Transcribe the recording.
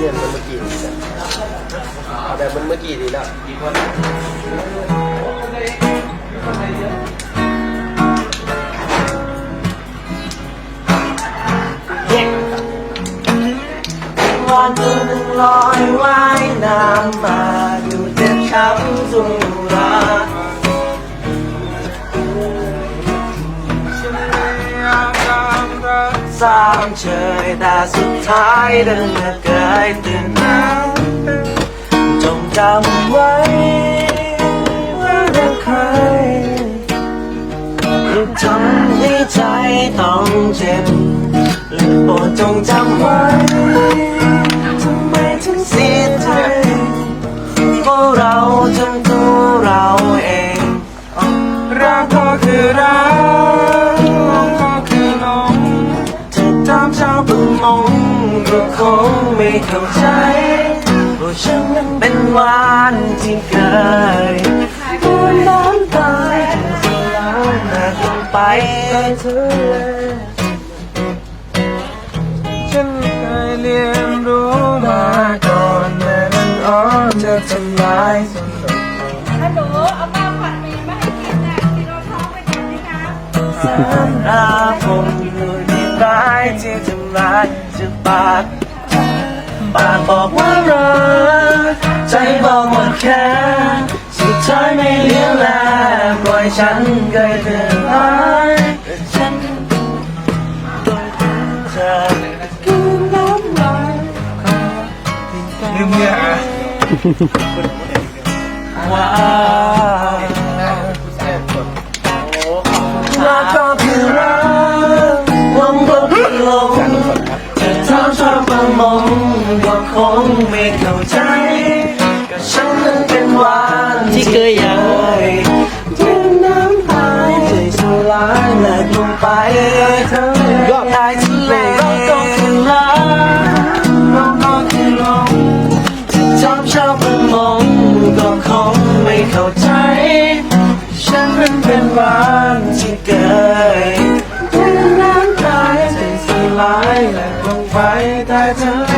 เนียนมันเมื่อกี้ดีนะเอาแบบมันเมื่อกี้ดีแล้ววันตัวหนึ่งลอยว่ายน้ำมาอยู่เจ็บช้ำสุร สามเฉยแต่สุดท้ายเดินมาเกยตื่นน้ำจงจำไว้ว่ารักใครคือทำให้ใจต้องเจ็บและโปรดจงจำไว้ เข้าใจเพราฉันนั้นเป็นวานที่เคยพูดน้ำตายจะแล้วนะลงไปเธอฉันเคยเรียนรู้มาก่อนแต่มันอ่อจะทำลายฮัลโหลเอาข้าวผัดหมีมาให้กินนะกินรองท้องไปก่อนนี่นะสารอาผมอยู่ในร้ายที่ทำร้ายจะปาก ปากบอกว่ารัก ใจบอกว่าแค่สุดท้ายไม่เลี้ยงแลปล่อยฉันเกยเกินร้ายฉันต้องเธอคืนน้ำลายลืมเนี่ยว่ารั จะทำชอบประมงก็คงไม่เข้าใจก็ฉันนั้นเป็นหวานที่เคยยังทิ้งน้ำตายใจสลายแหลกลงไปทะเลตายทะเลรักก็คือรักหลงก็คือลงจะทำชอบประมงก็คงไม่เข้าใจ ฉันนั้นเป็นบ้านที่เกย ลายและลงไปใต้ทะเล